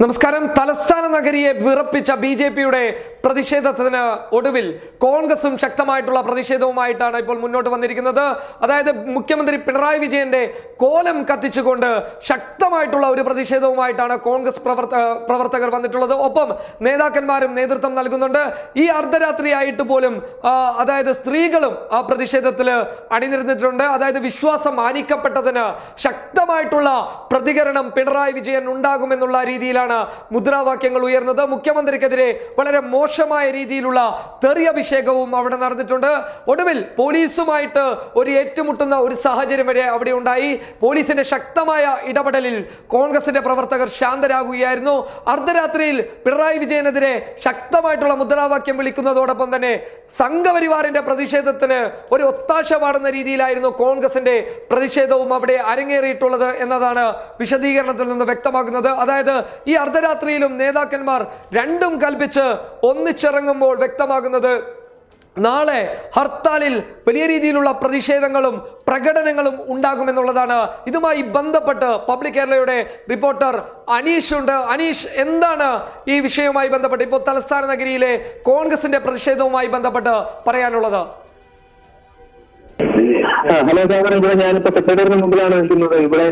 നമസ്കാരം. തലസ്ഥാന നഗരിയെ വിറപ്പിച്ച B J പിയുടെ പ്രതിഷേധത്തിന് ഒടുവിൽ കോൺഗ്രസും ശക്തമായിട്ടുള്ള പ്രതിഷേധവുമായിട്ടാണ് ഇപ്പോൾ മുന്നോട്ട് വന്നിരിക്കുന്നത്. അതായത് മുഖ്യമന്ത്രി പിണറായി വിജയന്റെ കോലം കത്തിച്ചുകൊണ്ട് ശക്തമായിട്ടുള്ള ഒരു പ്രതിഷേധവുമായിട്ടാണ് കോൺഗ്രസ് പ്രവർത്ത പ്രവർത്തകർ വന്നിട്ടുള്ളത്. ഒപ്പം നേതാക്കന്മാരും നേതൃത്വം നൽകുന്നുണ്ട്. ഈ അർദ്ധരാത്രിയായിട്ട് പോലും അതായത് സ്ത്രീകളും ആ പ്രതിഷേധത്തിൽ അണിനിരന്നിട്ടുണ്ട്. അതായത് വിശ്വാസം മാനിക്കപ്പെട്ടതിന് ശക്തമായിട്ടുള്ള പ്രതികരണം പിണറായി വിജയൻ ഉണ്ടാകുമെന്നുള്ള രീതിയിലാണ് മുദ്രാവാക്യങ്ങൾ ഉയർന്നത്. മുഖ്യമന്ത്രിക്കെതിരെ വളരെ മോശമായ രീതിയിലുള്ള തെറിയഭിഷേകവും അവിടെ നടന്നിട്ടുണ്ട്. ഒടുവിൽ പോലീസുമായിട്ട് ഒരു ഏറ്റുമുട്ടുന്ന ഒരു സാഹചര്യം വരെ അവിടെ ഉണ്ടായി. പോലീസിന്റെ ശക്തമായ ഇടപെടലിൽ കോൺഗ്രസിന്റെ പ്രവർത്തകർ ശാന്തരാകുകയായിരുന്നു. അർദ്ധരാത്രിയിൽ പിണറായി വിജയനെതിരെ ശക്തമായിട്ടുള്ള മുദ്രാവാക്യം വിളിക്കുന്നതോടൊപ്പം തന്നെ സംഘപരിവാറിന്റെ പ്രതിഷേധത്തിന് ഒരു ഒത്താശ പാടുന്ന രീതിയിലായിരുന്നു കോൺഗ്രസിന്റെ പ്രതിഷേധവും അവിടെ അരങ്ങേറിയിട്ടുള്ളത് എന്നതാണ് വിശദീകരണത്തിൽ നിന്ന് വ്യക്തമാക്കുന്നത് അതായത് ഈ അർദ്ധരാത്രിയിലും നേതാക്കന്മാർ രണ്ടും കൽപ്പിച്ച് ഒന്നിച്ചിറങ്ങുമ്പോൾ വ്യക്തമാകുന്നത് നാളെ ഹർത്താലിൽ വലിയ രീതിയിലുള്ള പ്രതിഷേധങ്ങളും പ്രകടനങ്ങളും ഉണ്ടാകുമെന്നുള്ളതാണ്. ഇതുമായി ബന്ധപ്പെട്ട് പബ്ലിക് കേരളയുടെ റിപ്പോർട്ടർ അനീഷ് ഉണ്ട്. അനീഷ് എന്താണ് ഈ വിഷയവുമായി ബന്ധപ്പെട്ട് ഇപ്പോൾ തലസ്ഥാന നഗരിയിലെ കോൺഗ്രസിന്റെ പ്രതിഷേധവുമായി ബന്ധപ്പെട്ട് പറയാനുള്ളത്? ഹലോ സാഗർ ഇവിടെ ഞാനിപ്പോ സെക്രട്ടറിയുടെ മുമ്പിലാണ് നിൽക്കുന്നത്. ഇവിടെ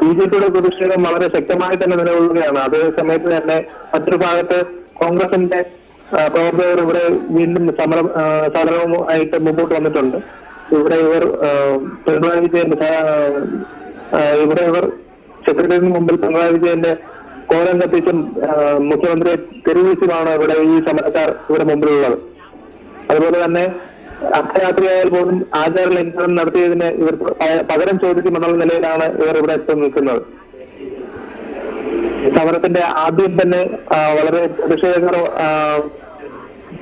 ബി ജെ പിയുടെ പ്രതിഷേധം വളരെ ശക്തമായി തന്നെ നിലകൊള്ളുകയാണ്. അതേ സമയത്ത് തന്നെ മറ്റൊരു ഭാഗത്ത് കോൺഗ്രസിന്റെ പ്രവർത്തകർ ഇവിടെ വീണ്ടും സമരം സമരവുമായിട്ട് മുമ്പോട്ട് വന്നിട്ടുണ്ട്. ഇവിടെ ഇവർ പിണറായി വിജയന്റെ ഇവിടെ ഇവർ സെക്രട്ടറിയുടെ മുമ്പിൽ പിണറായി വിജയന്റെ കോലം കത്തിച്ചും മുഖ്യമന്ത്രി തെരുവിച്ചുമാണ് ഇവിടെ ഈ സമരക്കാർ ഇവിടെ മുമ്പിലുള്ളത്. അതുപോലെ തന്നെ അർദ്ധരാത്രിയായാൽ പോലും ആചാര ലംഘനം നടത്തിയതിന് ഇവർ പകരം ചോദിക്കുമെന്നുള്ള നിലയിലാണ് ഇവർ ഇവിടെ എത്തി നിൽക്കുന്നത്. സമരത്തിന്റെ ആദ്യം തന്നെ വളരെ പ്രതിഷേധകർ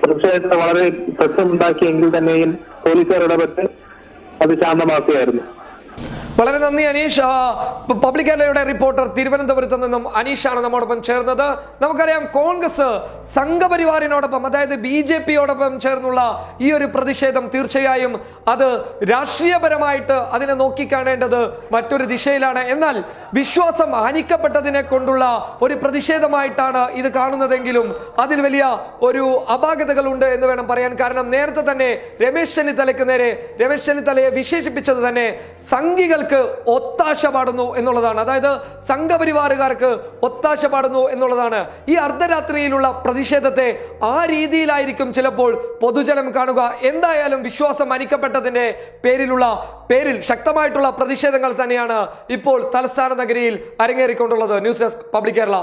പ്രതിഷേധത്തിന് വളരെ പ്രശ്നമുണ്ടാക്കിയെങ്കിൽ തന്നെയും പോലീസുകാർ ഇടപെട്ട് അത് ശാന്തമാക്കുകയായിരുന്നു. വളരെ നന്ദി അനീഷ്. പബ്ലിക് കേരളയുടെ റിപ്പോർട്ടർ തിരുവനന്തപുരത്ത് നിന്നും അനീഷാണ് നമ്മോടൊപ്പം ചേർന്നത്. നമുക്കറിയാം കോൺഗ്രസ് സംഘപരിവാറിനോടൊപ്പം അതായത് ബി ജെ പിയോടൊപ്പം ചേർന്നുള്ള ഈ ഒരു പ്രതിഷേധം തീർച്ചയായും അത് രാഷ്ട്രീയപരമായിട്ട് അതിനെ നോക്കിക്കാണേണ്ടത് മറ്റൊരു ദിശയിലാണ്. എന്നാൽ വിശ്വാസം ഹനിക്കപ്പെട്ടതിനെ കൊണ്ടുള്ള ഒരു പ്രതിഷേധമായിട്ടാണ് ഇത് കാണുന്നതെങ്കിലും അതിൽ വലിയ ഒരു അപാകതകളുണ്ട് എന്ന് വേണം പറയാൻ. കാരണം നേരത്തെ തന്നെ രമേശ് ചെന്നിത്തലയ്ക്ക് നേരെ രമേശ് ചെന്നിത്തലയെ വിശേഷിപ്പിച്ചത് തന്നെ സംഘികൾക്ക് ഒത്താശ പാടുന്നു എന്നുള്ളതാണ്. അതായത് സംഘപരിവാറുകാർക്ക് ഒത്താശ പാടുന്നു എന്നുള്ളതാണ്. ഈ അർദ്ധരാത്രിയിലുള്ള പ്രതിഷേധത്തെ ആ രീതിയിലായിരിക്കും ചിലപ്പോൾ പൊതുജനം കാണുക. എന്തായാലും വിശ്വാസം അനിക്കപ്പെട്ടതിന്റെ പേരിലുള്ള പേരിൽ ശക്തമായിട്ടുള്ള പ്രതിഷേധങ്ങൾ തന്നെയാണ് ഇപ്പോൾ തലസ്ഥാന നഗരിയിൽ അരങ്ങേറിക്കൊണ്ടുള്ളത്. News desk public Kerala.